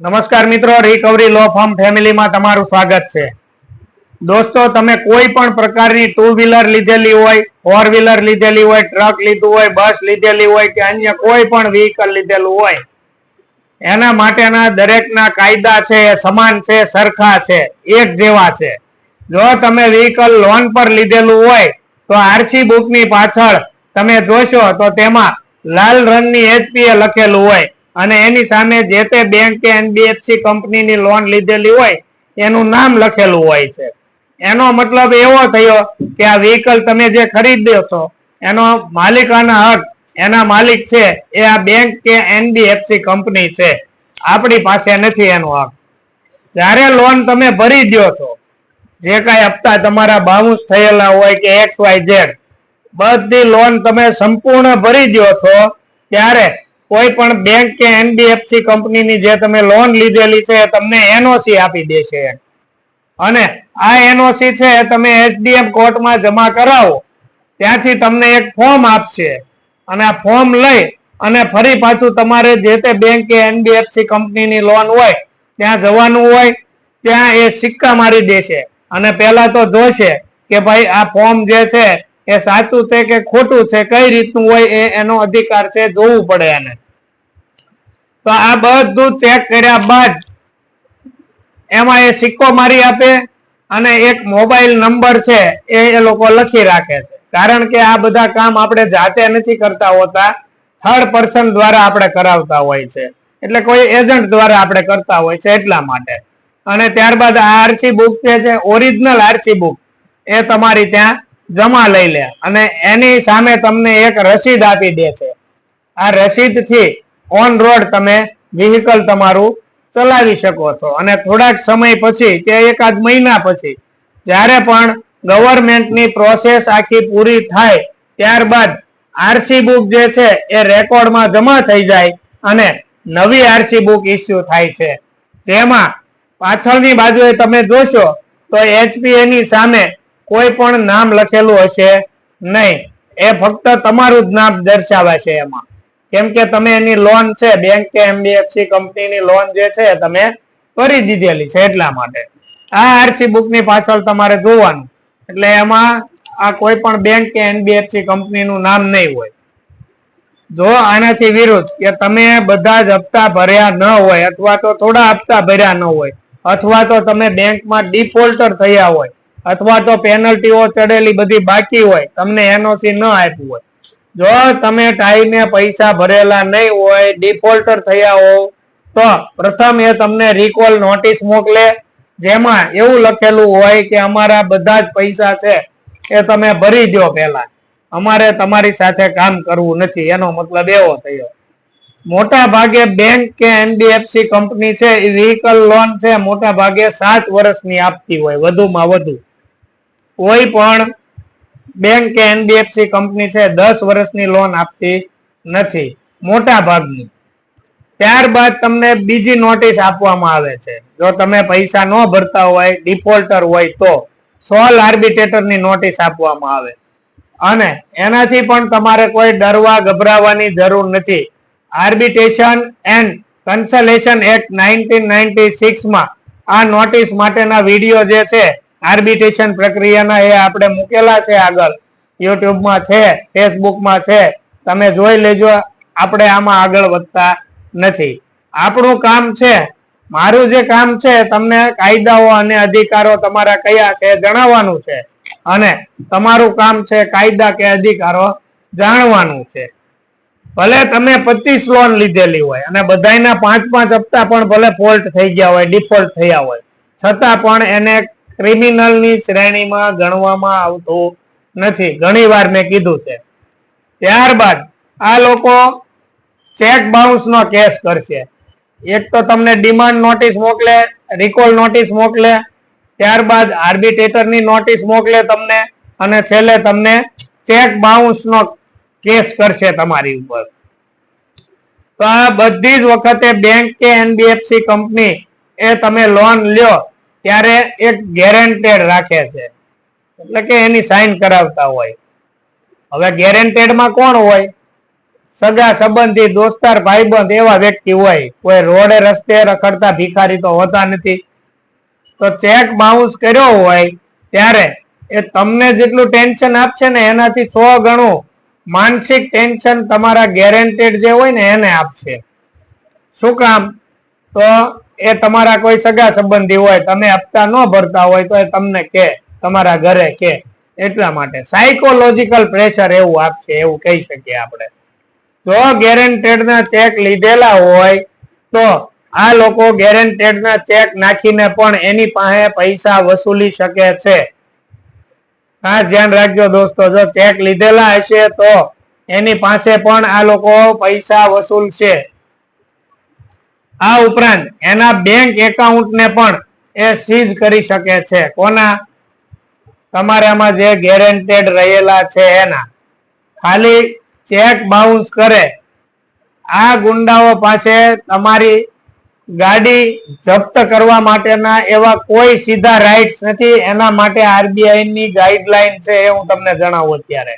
નમસ્કાર મિત્રો રિકવરી લો ફોર્મ ફેમિલીમાં તમારું સ્વાગત છે. દોસ્તો, તમે કોઈ પણ પ્રકારની ટુ વ્હીલર લીધેલી હોય ફોર વ્હીલર લીધેલી હોય ટ્રક લીધું હોય બસ લીધેલી હોય કે અન્ય કોઈ પણ વ્હીકલ લીધેલું હોય, એના માટેના દરેકના કાયદા છે, સમાન છે, સરખા છે, એક જેવા છે. જો તમે વ્હીકલ લોન પર લીધેલું હોય, તો આરસી બુકની પાછળ તમે જોશો તો તેમાં લાલ રંગની એચપીએ લખેલું હોય. અને એની સામે જે તે બેંક કે એનબીએફસી કંપનીની લોન લીધેલી હોય, એનું નામ લખેલું હોય છે. એનો મતલબ એવો થયો કે આ વ્હીકલ તમે જે ખરીદ્યો છો એનો માલિકાના હક, એના માલિક છે, એ આ બેંક કે એનબીએફસી કંપની છે. આપણી પાસે નથી એનો હક. જ્યારે લોન તમે ભરી દો છો, જે કાંઈ હપ્તા તમારા બાઉન્સ થયેલા હોય કે એક્સ વાય ઝેડ બધી લોન તમે સંપૂર્ણ ભરી દો છો, ત્યારે કોઈ પણ બેંક કે એનબીએફસી કંપનીની જે તમે લોન લીધેલી છે તમને એનઓસી આપી દેશે અને આ એનઓસી છે તમે એસડીએમ કોર્ટમાં જમા કરાવો, ત્યાંથી તમને એક ફોર્મ આપશે. અને આ ફોર્મ લઈ અને ફરી પાછું તમારે જે તે બેંક કે એનબીએફસી કંપનીની લોન હોય, ત્યાં જવાનું હોય, ત્યાં એ સિક્કા મારી દેશે. અને પહેલા તો જોશે કે ભાઈ આ ફોર્મ જે છે એ સાચું છે કે ખોટું છે, કઈ રીતનું હોય એ એનો અધિકાર છે, જોવું પડે એને. તો આ બધું ચેક કર્યા બાદ એમાં એ સિક્કો મારી આપે અને એક મોબાઈલ નંબર છે એ એ લોકો લખી રાખે છે. કારણ કે આ બધા કામ આપણે જાતે નથી કરતા હોતા. થર્ડ પર્સન દ્વારા આપણે કરાવતા હોય છે. એટલે કોઈ એજન્ટ દ્વારા આપણે કરતા હોય છે એટલા માટે. અને ત્યારબાદ આ આરસી બુક જે છે ઓરિજિનલ આરસી બુક એ તમારી ત્યાં જમા લઈ લે. અને એની સામે તમને એક રસીદ આપી દે છે. આ રસીદથી ઓન રોડ તમે વ્હીકલ તમારું ચલાવી શકો છો. અને થોડાક સમય પછી, કે એકાદ મહિના પછી, જ્યારે પણ ગવર્મેન્ટની પ્રોસેસ આખી પૂરી થાય, ત્યારબાદ આરસી બુક જે છે, એ રેકોર્ડમાં જમા થઈ જાય અને નવી આરસી બુક ઇસ્યુ થાય છે. જેમાં પાછળની બાજુએ તમે જોશો, તો એચપીએ ની સામે કોઈ પણ નામ લખેલું હશે નહીં. એ ફક્ત તમારું જ નામ દર્શાવે છે એમાં. કેમ કે તમે એની લોન છે બેંક કે એમબીએફસી કંપનીની લોન જે છે, તમે કરી દીધેલી છે એટલા માટે. આ આરસી બુકની પાછળ તમારે જોવાનું. એટલે એમાં આ કોઈ પણ બેંક કે એનબીએફસી કંપનીનું નામ નહીં હોય. જો આનાથી વિરુદ્ધ કે તમે બધા જ હપ્તા ભર્યા ન હોય, અથવા તો થોડા હપ્તા ભર્યા ન હોય, અથવા તો તમે બેંકમાં ડિફોલ્ટર થયા હોય, અથવા તો પેનલ્ટીઓ ચડેલી બધી બાકી હોય, તમને એનઓસી ન આપ્યું હોય જો તમે ટાઈમે પૈસા ભરેલા નહીં હોય ડિફોલ્ટર થયા હો, તો પ્રથમ એ તમને રિકોલ નોટિસ મોકલે. જેમાં એવું લખેલું હોય કે અમારા બધા જ પૈસા છે એ તમે ભરી દો પહેલા. અમારે તમારી સાથે કામ કરવું નથી, એનો મતલબ એવો થયો. મોટા ભાગે બેંક કે એનબીએફસી કંપની છે, એ વ્હીકલ લોન છે, મોટા ભાગે સાત વર્ષની આપતી હોય, વધુમાં વધુ. કોઈ પણ બેંક કે એનબીએફસી કંપની છે, દસ વર્ષની લોન આપતી નથી, મોટા ભાગની. ત્યારબાદ તમને બીજી નોટિસ આપવામાં આવે છે. જો તમે પૈસા ન ભરતા હોય ડિફોલ્ટર હોય તો સોલ આર્બિટેટરની નોટિસ આપવામાં આવે. અને એનાથી પણ તમારે કોઈ ડરવા ગભરાવાની જરૂર નથી. Arbitration and conciliation act nineteen ninety સિક્સમાં આ નોટિસ માટેના વીડિયો જે છે આર્બિટેશન પ્રક્રિયાના એ આપણે મૂકેલા છે આગળ. યુટ્યુબમાં છે, ફેસબુકમાં છે. તમે જોઈ લેજો, આપણે આમાં આગળ વધતા નથી. આપણું કામ છે, મારું જે કામ છે, તમને કાયદાઓ અને અધિકારો તમારા કયા છે જણાવવાનું છે. અને તમારું કામ છે કાયદા કે અધિકારો જાણવાનું છે. ભલે તમે પચીસ લોન લીધેલી હોય અને બધાના પાંચ પાંચ હપ્તા પણ ભલે ફોલ્ટ થઈ ગયા હોય ડિફોલ્ટ થયા હોય. છતાં પણ એને ક્રિમિનલની શ્રેણીમાં ગણવામાં આવતું નથી. ઘણી વાર મેં કીધું છે. ત્યારબાદ આ લોકો ચેક બાઉન્સ નો કેસ કરશે. એક તો તમને ડિમાન્ડ નોટિસ મોકલે રિકોલ નોટિસ મોકલે, ત્યારબાદ આર્બિટેટરની નોટિસ મોકલે તમને અને છેલ્લે તમને ચેક બાઉન્સ નો કેસ કરશે તમારી ઉપર. તો આ બધી જ વખતે બેંક કે એનબીએફસી કંપની એ તમે લોન લ્યો ત્યારે એક ગેરેન્ટેડ રાખે છે. એટલે કે એની સાઈન કરાવતા હોય. હવે ગેરેન્ટેડમાં કોણ હોય? સગા સંબંધી, દોસ્તાર, ભાઈબંધ એવા વ્યક્તિ હોય. કોઈ રોડે, રસ્તે રખડતા ભિખારી તો હોતા નથી. તો ચેક બાઉન્સ કર્યો હોય ત્યારે એ તમને જેટલું ટેન્શન આપશે ને એનાથી સો ગણું માનસિક ટેન્શન તમારા ગેરેન્ટેડ જે હોય ને એને આપશે. શું કામ? તો એ તમારા કોઈ સગા સંબંધી હોય, તમે હપ્તા ન ભરતા હોય, તો એ તમને કે, તમારા ઘરે કે. એટલા માટે સાયકોલોજીકલ પ્રેશર એવું આપશે, એવું કહી શકીએ આપણે. જો ગેરંટેડ ના ચેક લીધેલા હોય, તો આ લોકો ગેરંટેડ ના ચેક નાખીને પણ એની પાસે પૈસા વસૂલી શકે છે. ખાસ ધ્યાન રાખજો દોસ્તો, જો ચેક લીધેલા હશે તો એની પાસે પણ આ લોકો પૈસા વસૂલશે. આ ઉપરાંત એના બેંક એકાઉન્ટ ને પણ એ સીઝ કરી શકે છે. કોના? તમારામાં જે ગેરંટેડ રહેલા છે એના. ખાલી ચેક બાઉન્સ કરે. આ ગુંડાઓ પાસે તમારી ગાડી જપ્ત કરવા માટેના એવા કોઈ સીધા રાઇટ્સ નથી. એના માટે આરબીઆઈ ની ગાઈડલાઈન છે એ હું તમને જણાવું અત્યારે.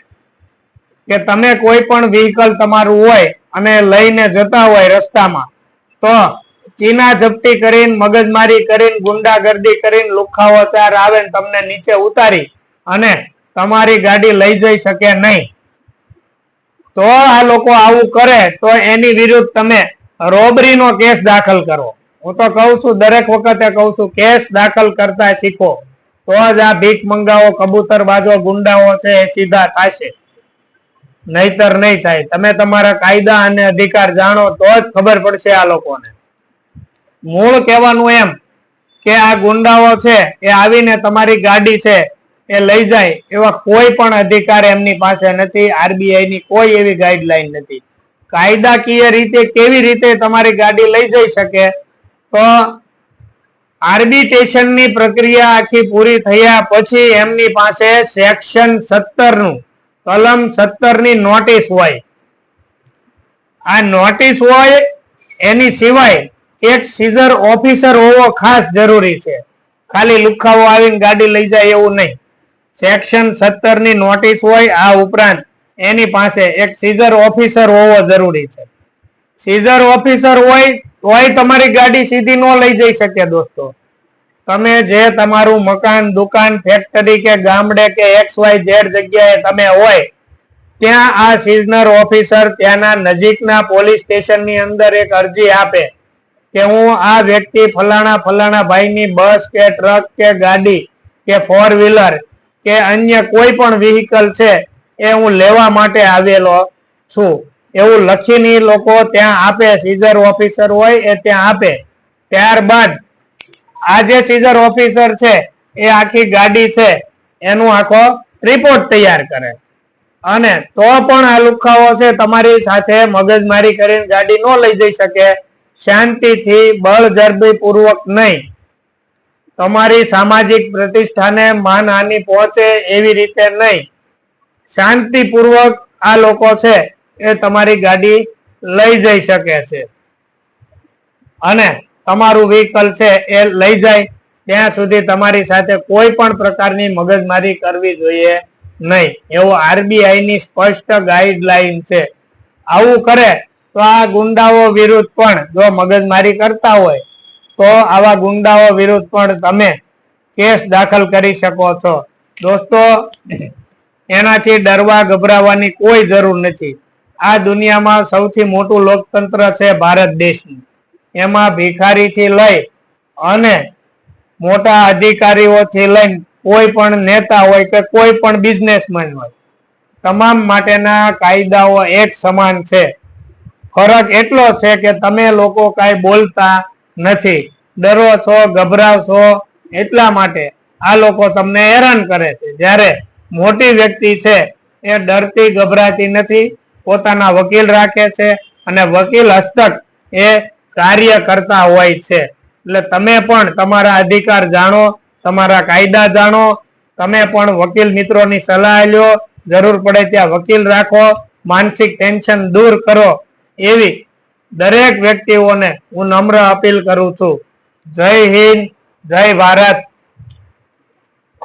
કે તમે કોઈ પણ વ્હીકલ તમારું હોય અને લઈને જતા હોય રસ્તામાં તો ચીના જપ્તી કરીને, મગજમારી કરીને, ગુંડાગર્દી કરીને લુખાવો ચાર આવે ને તમને નીચે ઉતારી અને તમારી ગાડી લઈ જઈ શકે નહીં. તો આ લોકો આવું કરે, તો એની વિરુદ્ધ તમે રોબરીનો કેસ દાખલ કરો. હું તો કહું છું, દરેક વખતે કહું છું, કેસ દાખલ કરતા શીખો. તો જ આ ભીખ મંગાવો, કબૂતર બાજો, ગુંડાઓ છે એ સીધા થશે. નહીતર નહીં થાય. તમે તમારા કાયદા અને અધિકાર જાણો તો જ ખબર પડશે આ લોકોને. મૂળ કહેવાનું એમ કે આ ગુંડાઓ છે, એ આવીને તમારી ગાડી છે, એ લઈ જાય એવા કોઈ પણ અધિકાર એમની પાસે નથી આરબીઆઈ ની કોઈ એવી ગાઈડલાઈન નથી. કાયદાકીય રીતે કેવી રીતે તમારી ગાડી લઈ જઈ શકે તો આર્બિટેશનની પ્રક્રિયા આખી પૂરી થયા પછી એમની પાસે સેક્શન સત્તરનું કલમ સત્તરની નોટિસ હોય. આ નોટિસ હોય એની સિવાય એક સીઝર ઓફિસર હોવો ખાસ જરૂરી છે. ખાલી લુખાવો આવીને ગાડી લઈ જાય એવું નહીં. સેક્શન સત્તરની નોટિસ હોય આ ઉપરાંત એની પાસે એક સીઝર ઓફિસર હોવો જરૂરી છે. સીઝર ઓફિસર હોય હોય તમારી ગાડી સીધી ન લઈ જઈ શકે દોસ્તો. તમે જે તમારું મકાન, દુકાન ફેક્ટરી કે ગામડે કે એક્સ વાય ઝેડ જગ્યાએ તમે હોય, ત્યાં આ સિઝનર ઓફિસર ત્યાંના નજીકના પોલીસ સ્ટેશનની અંદર એક અરજી આપે કે હું આ વ્યક્તિ ફલાણા ફલાણા ભાઈની બસ કે ટ્રક કે ગાડી કે ફોર વ્હીલર કે અન્ય કોઈ પણ વ્હીકલ છે એ હું લેવા માટે આવેલો છું. એવું લખીને લોકો ત્યાં આપે સીઝર ઓફિસર હોય એ ત્યાં આપે. ત્યારબાદ આ જે સીઝર ઓફિસર છે, એ આખી ગાડી છે, એનું આખો રિપોર્ટ તૈયાર કરે. અને તો પણ આ લુખાઓ છે, તમારી સાથે મગજમારી કરીને ગાડી ન લઈ જઈ શકે. શાંતિથી બળજરબી પૂર્વક નહીં. તમારી સામાજિક પ્રતિષ્ઠાને માનહાનિ પહોંચે એવી રીતે નહીં. શાંતિપૂર્વક આ લોકો છે, એ તમારી ગાડી લઈ જઈ શકે છે. અને તમારું વ્હીકલ છે એ લઈ જાય, ત્યાં સુધી તમારી સાથે કોઈ પણ પ્રકારની મગજમારી કરવી જોઈએ નહીં. એવું આરબીઆઈ ની સ્પષ્ટ ગાઈડલાઈન છે. આવું કરે તો આ ગુંડાઓ વિરુદ્ધ પણ જો મગજમારી કરતા હોય, તો આવા ગુંડાઓ વિરુદ્ધ પણ તમે કેસ દાખલ કરી શકો છો. દોસ્તો, એનાથી ડરવા ગભરાવાની કોઈ જરૂર નથી. આ દુનિયામાં સૌથી મોટું લોકતંત્ર છે ભારત દેશનું. એમાં ભિખારીથી લઈ અને મોટા અધિકારીઓથી લઈને કોઈ પણ નેતા હોય કે કોઈ પણ બિઝનેસમેન હોય, તમામ માટેના કાયદાઓ એક સમાન છે. ફરક એટલો છે કે તમે લોકો કાંઈ બોલતા નથી. ડરો છો ગભરાવ છો એટલા માટે આ લોકો તમને હેરાન કરે છે. જ્યારે મોટી વ્યક્તિ છે એ ડરતી, ગભરાતી નથી, પોતાના વકીલ રાખે છે અને વકીલ હસ્તક એ કાર્ય કરતા હોય છે. એટલે તમે પણ તમારા અધિકાર જાણો, તમારા કાયદા જાણો, તમે પણ વકીલ મિત્રોની સલાહ લ્યો જરૂર પડે ત્યાં વકીલ રાખો, માનસિક ટેન્શન દૂર કરો. એવી દરેક વ્યક્તિઓને હું નમ્ર અપીલ કરું છું. જય હિન્દ, જય ભારત.